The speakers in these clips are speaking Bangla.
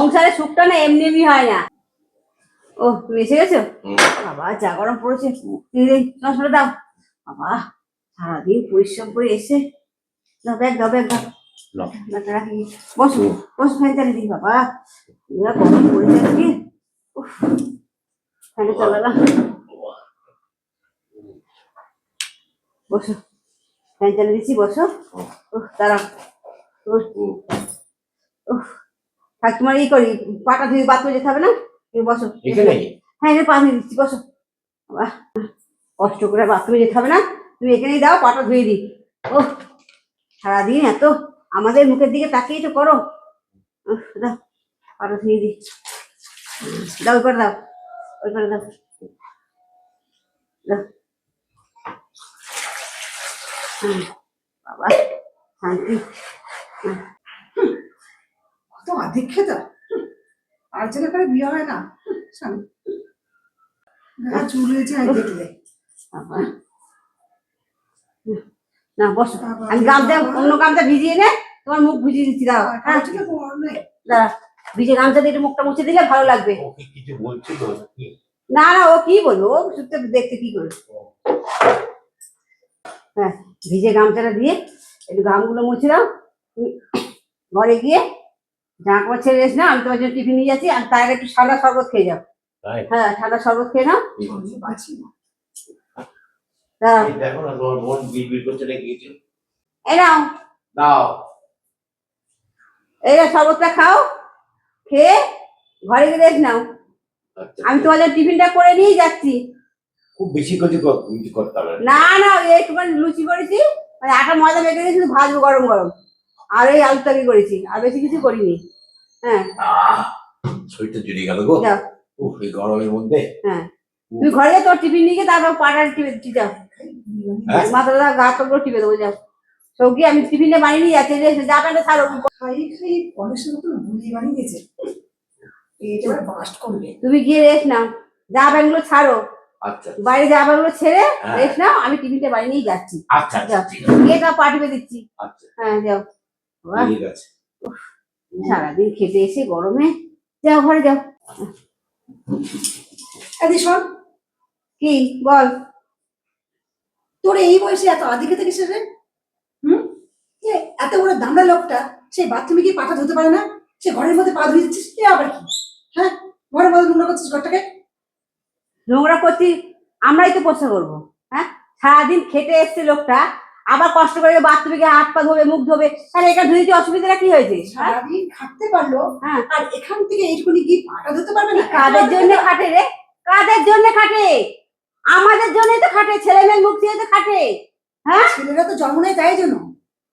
সংসারের সুখটা না এমনি এমনি হয় না। ও তুমি এসে গেছো? বাবা যা গরম পড়েছে নাও দাও। বাবা সারাদিন পরিশ্রম করে এসে দাও ব্যাগ দাও ব্যাগ দাও। বসো বসো ফ্যান চালিয়ে দিই বাবা। এরা গরম পড়েছে আজকে। উফ চালালাম। বসো ফ্যান চালিয়ে দিচ্ছি বসো। দাঁড়াও। তোমার ই করি পাটা ধুয়ে বাথরুমে যেতে হবে না? বসো হ্যাঁ এখানে পা ধুয়ে দিচ্ছি বসো। কষ্ট করে বাথরুমে যেতে হবে না? তুমি এখানেই দাও পাটা ধুয়ে দিই। ও সারাদিন এত আমাদের মুখের দিকে তাকিয়েই তো করো। দাও পাটা ধুয়ে দিই। দাও ওই পারে দাও ওই পারে দাও। দাও। হুম, বাবা শান্তি। কত আধিক্ষেতা আর ছেলে করে বিয়ে হয় না। গা চুল হয়েছে আর দেখলে না বসো। আমি গামছা অন্য গামছা ভিজিয়ে নে তোমার মুখ ভিজিয়ে দিচ্ছি দাও হ্যাঁ। দাঁড়া ভিজে গামছা দিয়ে একটু মুখটা মুছে দিলে ভালো লাগবে। কিছু বলছিল না না ও কি বলব? ও চুপচাপ দেখতে কি করে হ্যাঁ ভিজে গামছাটা দিয়ে একটু গামগুলো মুছে দাও। ঘরে গিয়ে কাপড় ছেড়ে এসে না আমি তোমার জন্য টিফিন নিয়ে যাচ্ছি আর তার আগে একটু ঠান্ডা শরবত খেয়ে যাও। হ্যাঁ ঠান্ডা শরবত খেয়ে নাও। দেখো না তোমার বিড়বিড় এই নাও। দাও। এই শরবতটা খাও খেয়ে ঘরে গিয়ে রেস্ট নাও। আচ্ছা, আমি তোমার জন্য টিফিনটা করে নিয়ে যাচ্ছি। খুব বেশি কিছু করতে হবে। না। একটুখানি লুচি করেছি মানে আটা ময়দা মেখে দিয়ে শুধু ভাজবো গরম গরম। আর এই আলু তরকারি করেছি আর বেশি কিছু করিনি। হ্যাঁ। শরীরটা জুড়ে গেল গো। উফ এই গরমের মধ্যে। হ্যাঁ। তুমি ঘরে তোর টিফিন নিয়ে তারপর পাটা টিপে যাও। হ্যাঁ? মাথাটা গা তোর টিপে দেবো যাও। সৌকি আমি টিফিনে বানিয়ে নিয়ে যাচ্ছি যে যা প্যান্টটা ছাড়ো খাই খাই পলিশের মতন বুড়ি বানিয়ে দিয়েছে এটা বাস্ট করবে। তুমি গিয়ে রেস্ট নাও। যা প্যান্টগুলো ছাড়ো। আচ্ছা বাইরে যা প্যান্টগুলো ছেড়ে হ্যাঁ। রেস্ট নাও আমি টিফিনটা বানিয়ে নিয়ে যাচ্ছি। আচ্ছা আচ্ছা যাও। গিয়ে তা পা টিপে দিচ্ছি। আচ্ছা। হ্যাঁ যাও। ঠিক আছে। সারাদিন খেতে এসে গরমে। যাও ঘরে যাও। শোন। কি? বল। তোর এই বয়সে এত আধিক্ষেতা কিসের রে হুম? এ, এত বড় দামড়া লোকটা সেই বাথরুমে গিয়ে পাটা ধুতে পারে না? সে ঘরের মধ্যে পা ধুয়ে দিচ্ছিস এ আবার কি? হ্যাঁ? ঘরের মধ্যে নোংরা করছিস ঘরটাকে? নোংরা করছি আমরাই তো পোষা করব হ্যাঁ? সারাদিন খেটে এসছে লোকটা আবার কষ্ট করে বাথরুমে গিয়ে হাত পা ধোবে মুখ ধোবে তাহলে এটা ধুয়ে কি অসুবিধাটা কি হয়েছে? হ্যাঁ? সারাদিন খাটতে পারল হ্যাঁ। আর এখান থেকে এইটুকুনি গিয়ে পাটা ধুতে পারবে না? কাদের জন্য খাটে রে? কাদের জন্য খাটে? আমাদের জন্যই তো খাটে ছেলে মেয়ের মুখ দিয়ে তো খাটে। হ্যাঁ? ছেলেরা তো জন্ম নেয় তাই জন্য।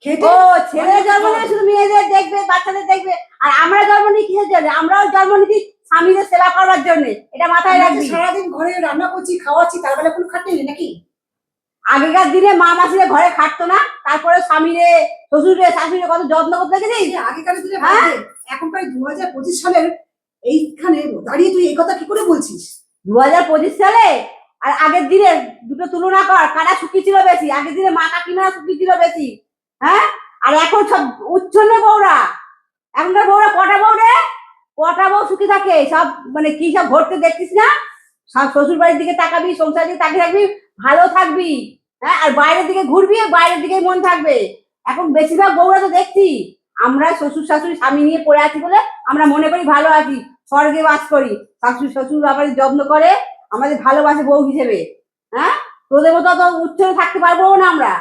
খেতে ও ছেলে জন্ম নিয়ে শুধু মেয়েদের দেখবে বাচ্চাদের দেখবে। আর আমরা জন্ম নিই কিসের জন্য? আমরাও জন্ম নিচ্ছি স্বামীদের সেবা করবার জন্য? এটা মাথায় রাখবি। সারাদিন ঘরে রান্না করছি খাওয়াচ্ছি তার বেলা কোনো খাটনি নেই নাকি? আগেকার দিনে মা মাসিরা ঘরে খাটতো না তারপরে স্বামীরে শ্বশুরে শাশুড়ি কত যত্ন করতে দেখেছিস? আগেকার দিনে হ্যাঁ? এখনকার দু হাজার পঁচিশ সালের এইখানে দাঁড়িয়ে তুই এই কথা কি করে বলছিস? দু হাজার পঁচিশ সালে আর আগের দিনে দুটো তুলনা কর কারা সুখী ছিল বেশি? আগের দিনে মা কাকিমারা সুখী ছিল বেশি হ্যাঁ? আর এখন সব উচ্ছন্ন বউরা এখনকার বউরা কটা বউ রে কটা বউ সুখী থাকে? সব মানে কি সব ঘটতে দেখছিস না? শ্বশুর বাড়ির দিকে তাকাবি, সংসার দিকে তাকিয়ে থাকবি, ভালো থাকবি হ্যাঁ? আর বাইরের দিকে ঘুরবি, আর বাইরের দিকে মন থাকবে। এখন বেশিরভাগ বউরা তো দেখছি, আমরা শ্বশুর শাশুড়ি স্বামী নিয়ে পড়ে আছি বলে আমরা মনে করি ভালো আছি, স্বর্গে বাস করি। শাশুড়ি শ্বশুর আমাদের যত্ন করে, আমাদের ভালোবাসে বউ হিসেবে হ্যাঁ? তোদের মতো অত উচ্চরে থাকতে পারব না আমরা।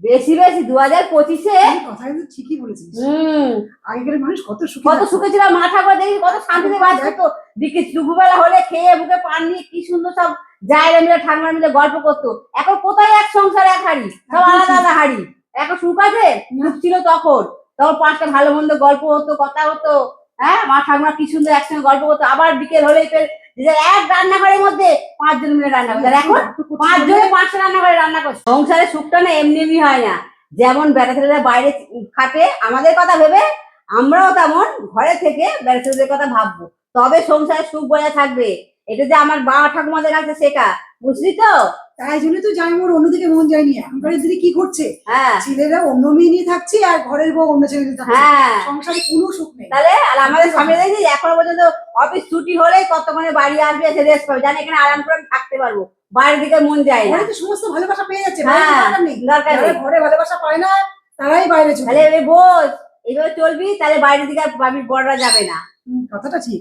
বেশি বেশি দু হাজার পঁচিশে কথা কিন্তু ঠিকই বলেছিস। হম। আগেকার মানুষ কত সুখী কত। সুখে ছিল মাথা করে দেখি কত শান্তিতে বাস করতো। দিকে দুপুরবেলা হলে খেয়ে বুকে পান নিয়ে কি সুন্দর সব জায়গা মিলে ঠান্ডা মিলে গল্প করতো। এখন কোথায় এক সংসার এক হাড়ি? সব আলাদা আলাদা হাড়ি। এখন সুখ আছে? সুখ ছিল তখন। তখন পাঁচটা ভালো মন্দ গল্প হতো কথা হতো। হ্যাঁ? মা ঠাকুমা কি সুন্দর একসঙ্গে গল্প করতো। আবার বিকেল হলেই ফের যে এক রান্নাঘরের মধ্যে পাঁচজন মিলে রান্না করছে। এখন পাঁচজনে পাঁচটা রান্না করে রান্না করছে। সংসারে সুখটা না এমনি এমনি হয় না। যেমন বেড়া ছেলেরা বাইরে খাটে আমাদের কথা ভেবে আমরাও তেমন ঘরে থেকে বেড়া ছেলেদের কথা ভাববো। তবে সংসারে সুখ বজায় থাকবে। এটা যে আমার বা ঠাকুমাদের কাছে শেখা বুঝলি তো? তাই জন্য তো যাই মোর অন্যদিকে মন যায়নি। এখনকার দিদি কি করছে হ্যাঁ। ছেলেরা অন্য মেয়ে নিয়ে থাকছে আর ঘরের বউ অন্য ছেলে নিয়ে থাকছে। হ্যাঁ। সংসারে কোনো সুখ নেই। তাহলে আর আমাদের সামনে দেখি এখনও পর্যন্ত অফিস ছুটি হলেই ততক্ষণে বাড়ি আসবে এসে রেস্ট করবে। জানি এখানে আরাম করে থাকতে পারব। বাইরের দিকে মন যায় না। তো সমস্ত ভালোবাসা পেয়ে যাচ্ছে। হ্যাঁ। ঘরে ভালোবাসা পায় না তারাই বাইরে চলে তাহলে এবার বোঝ এইভাবে চলবি তাহলে বাইরের দিকে আর বাড়ির যাবে না। কথাটা ঠিক।